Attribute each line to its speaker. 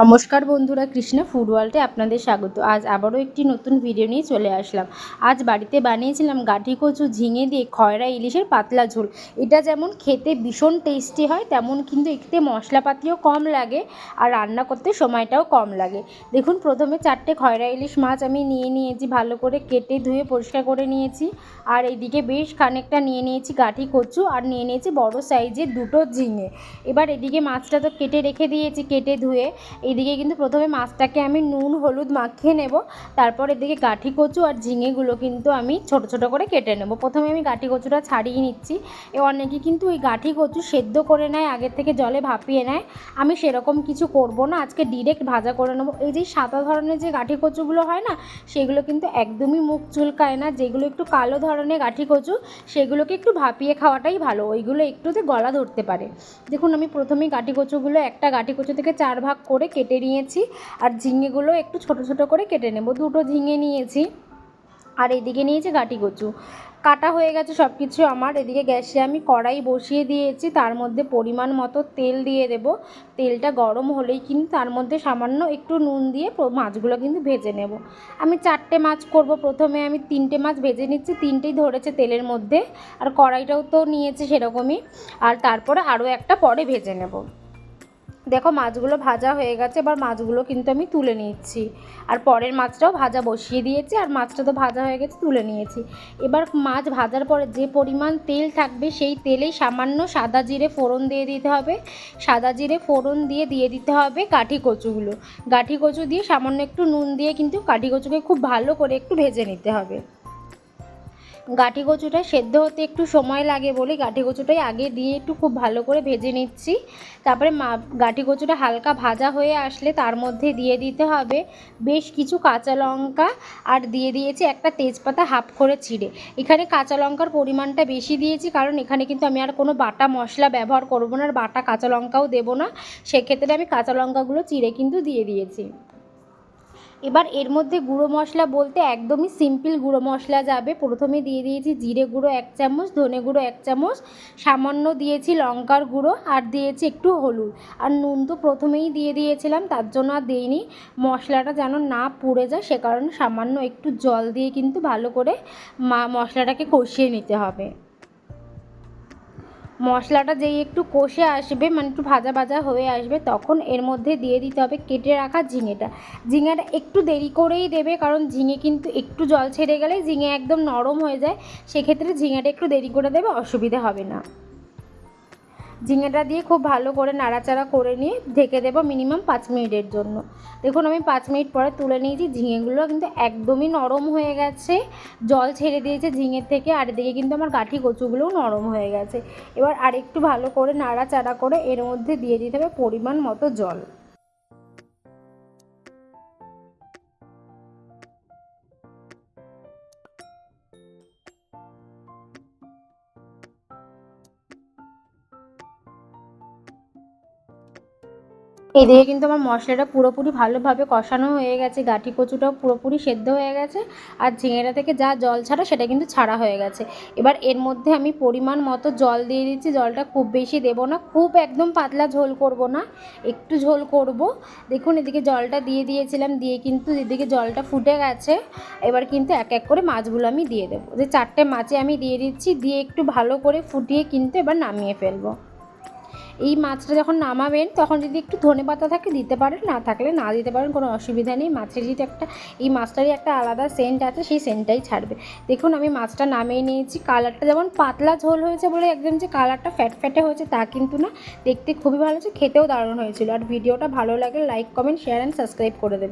Speaker 1: নমস্কার বন্ধুরা, কৃষ্ণা ফুড ওয়ার্ল্ডে আপনাদের স্বাগত। আজ আবারও একটি নতুন ভিডিও নিয়ে চলে আসলাম। আজ বাড়িতে বানিয়েছিলাম গাঠি কচু ঝিঙে দিয়ে খয়রা ইলিশের পাতলা ঝোল। এটা যেমন খেতে ভীষণ টেস্টি হয়, তেমন কিন্তু এতে মশলাপাতিও কম লাগে আর রান্না করতে সময়টাও কম লাগে। দেখুন, প্রথমে চারটে খয়রা ইলিশ মাছ আমি নিয়ে নিয়েছি, ভালো করে কেটে ধুয়ে পরিষ্কার করে নিয়েছি। আর এইদিকে বেশ খানিকটা নিয়ে নিয়েছি গাঠি কচু আর নিয়ে নিয়েছি বড় সাইজের দুটো ঝিঙে। এবার এদিকে মাছটা তো কেটে রেখে দিয়েছি, কেটে ধুয়ে এদিকে কিন্তু প্রথমে মাছটাকে আমি নুন, হলুদ মাখিয়ে নেব। তারপর এদিকে গাঠি কচু আর ঝিঙেগুলো কিন্তু আমি ছোট ছোট করে কেটে নেব। প্রথমে আমি গাঠি কচুটা ছাড়িয়ে নিচ্ছি। এ অনেকে কিন্তু ওই গাঠি কচু সেদ্ধ করে নেয় আগের থেকে জলে ভাপিয়ে নেয়। আমি সেরকম কিছু করব না, আজকে ডিরেক্ট ভাজা করে নেব। এই যে সাদা ধরনের যে গাঠি কচুগুলো হয় না, সেগুলো কিন্তু একদমই মুখ চুলকায় না। যেগুলো একটু কালো ধরনের গাঠি কচু, সেগুলোকে একটু ভাপিয়ে খাওয়াটাই ভালো। ওইগুলো একটুতে গলা ধরতে পারে। দেখুন, আমি প্রথমেই গাঠি কচুগুলো একটা গাঠি কচু থেকে চার ভাগ করে কেটে নিয়েছি। আর ঝিঙেগুলো একটু ছোট ছোট করে কেটে নেব। দুটো ঝিঙে নিয়েছি। আর এদিকে নিয়েছি গাটি কচু। কাটা হয়ে গেছে সব কিছু আমার। এদিকে গ্যাসে আমি কড়াই বসিয়ে দিয়েছি। তার মধ্যে পরিমাণ মতো তেল দিয়ে দেব। তেলটা গরম হলেই কিন্তু তার মধ্যে সামান্য একটু নুন দিয়ে মাছগুলো কিন্তু ভেজে নেব। আমি চারটে মাছ করব। প্রথমে আমি তিনটে মাছ ভেজে নিচ্ছি। তিনটেই ধরেছে তেলের মধ্যে। আর কড়াইটাও তো নিয়েছে সেরকমই। আর তারপরে আরও একটা পরে ভেজে নেব। দেখো মাছগুলো ভাজা হয়ে গেছে, এবার মাছগুলো কিন্তু আমি তুলে নিচ্ছি। আর পরের মাছটাও ভাজা বসিয়ে দিয়েছি, আর মাছটা তো ভাজা হয়ে গেছে তুলে নিয়েছি। এবার মাছ ভাজার পরে যে পরিমাণ তেল থাকবে, সেই তেলেই সামান্য সাদা জিরে ফোড়ন দিয়ে দিতে হবে। সাদা জিরে ফোড়ন দিয়ে দিয়ে দিতে হবে কাঠি কচুগুলো। কাঠি কচু দিয়ে সামান্য একটু নুন দিয়ে কিন্তু কাঠি কচুকে খুব ভালো করে একটু ভেজে নিতে হবে। গাঠি কচুটা সেদ্ধ হতে একটু সময় লাগে বলে গাঠি কচুটাই আগে দিয়ে একটু খুব ভালো করে ভেজে নিচ্ছি। তারপরে মা গাঠি কচুটা হালকা ভাজা হয়ে আসলে তার মধ্যে দিয়ে দিতে হবে বেশ কিছু কাঁচা লঙ্কা আর দিয়ে দিয়েছি একটা তেজপাতা হাফ করে ছিঁড়ে। এখানে কাঁচা লঙ্কার পরিমাণটা বেশি দিয়েছি কারণ এখানে কিন্তু আমি আর কোনো বাটা মশলা ব্যবহার করব না আর বাটা কাঁচা লঙ্কাও দেবো না। সেক্ষেত্রে আমি কাঁচা লঙ্কাগুলো চিড়ে কিন্তু দিয়ে দিয়েছি। এবার এর মধ্যে গুঁড়ো মশলা বলতে একদমই সিম্পল গুঁড়ো মশলা যাবে। প্রথমে দিয়ে দিয়েছি জিরে গুঁড়ো এক চামচ, ধনে গুঁড়ো এক চামচ, সামান্য দিয়েছি লঙ্কার গুঁড়ো আর দিয়েছি একটু হলুদ। আর নুন তো প্রথমেই দিয়ে দিয়েছিলাম, তার জন্য আর দিইনি। মশলাটা যেন না পুড়ে যায়, সে কারণে সামান্য একটু জল দিয়ে কিন্তু ভালো করে মা মশলাটাকে কষিয়ে নিতে হবে। মশলাটা যেই একটু কষে আসবে মানে একটু ভাজা ভাজা হয়ে আসবে, তখন এর মধ্যে দিয়ে দিতে হবে কেটে রাখা ঝিঙেটা। ঝিঙেটা একটু দেরি করেই দেবে, কারণ ঝিঙে কিন্তু একটু জল ছেড়ে গেলে ঝিঙে একদম নরম হয়ে যায়। সেক্ষেত্রে ঝিঙেটা একটু দেরি করে দেবে, অসুবিধা হবে না। ঝিঙেটা দিয়ে খুব ভালো করে নাড়াচাড়া করে নিয়ে ঢেকে দেবো মিনিমাম পাঁচ মিনিটের জন্য। দেখুন, আমি পাঁচ মিনিট পরে তুলে নিয়েছি। ঝিঙেগুলো কিন্তু একদমই নরম হয়ে গেছে। জল ছেড়ে দিয়েছে ঝিঙের থেকে, আর এদিকে কিন্তু আমার কাঠি কচুগুলোও নরম হয়ে গেছে। এবার আরেকটু ভালো করে নাড়াচাড়া করে এর মধ্যে দিয়ে দিতে হবে পরিমাণ মতো জল। এদিকে কিন্তু আমার মশলাটা পুরোপুরি ভালোভাবে কষানো হয়ে গেছে গাঠি কচুটাও পুরোপুরি সেদ্ধ হয়ে গেছে, আর ঝিঙেটা থেকে যা জল ছাড়া সেটা কিন্তু ছাড়া হয়ে গেছে। এবার এর মধ্যে আমি পরিমাণ মতো জল দিয়ে দিচ্ছি, জলটা খুব বেশি দেবো না, খুব একদম পাতলা ঝোল করব না, একটু ঝোল করব। দেখুন এদিকে জলটা দিয়ে দিয়েছিলাম, দিয়ে কিন্তু এদিকে জলটা ফুটে গেছে, এবার কিন্তু এক এক করে মাছগুলো আমি দিয়ে দেবো। যে চারটে মাছে আমি দিয়ে দিচ্ছি, দিয়ে একটু ভালো করে ফুটিয়ে কিন্তু এবার নামিয়ে ফেলব। এই মাছটা যখন নামাবেন, তখন যদি একটু ধনে পাতা থাকে, দিতে পারেন। না থাকলে না দিতে পারেন, কোনো অসুবিধা নেই। মাছের যদি একটা, এই মাছটারই একটা আলাদা সেন্ট আছে, সেই সেন্টটাই ছাড়বে। দেখুন, আমি মাছটা নামিয়ে নিয়েছি। কালারটা যেমন পাতলা ঝোল হয়েছে বলে একদম যে কালারটা ফ্যাট ফ্যাটে হয়েছে, তা কিন্তু না। দেখতে খুবই ভালো হয়েছে, খেতেও দারুণ হয়েছিল। আর ভিডিওটা ভালো লাগে like, comment share and subscribe করে দেবেন।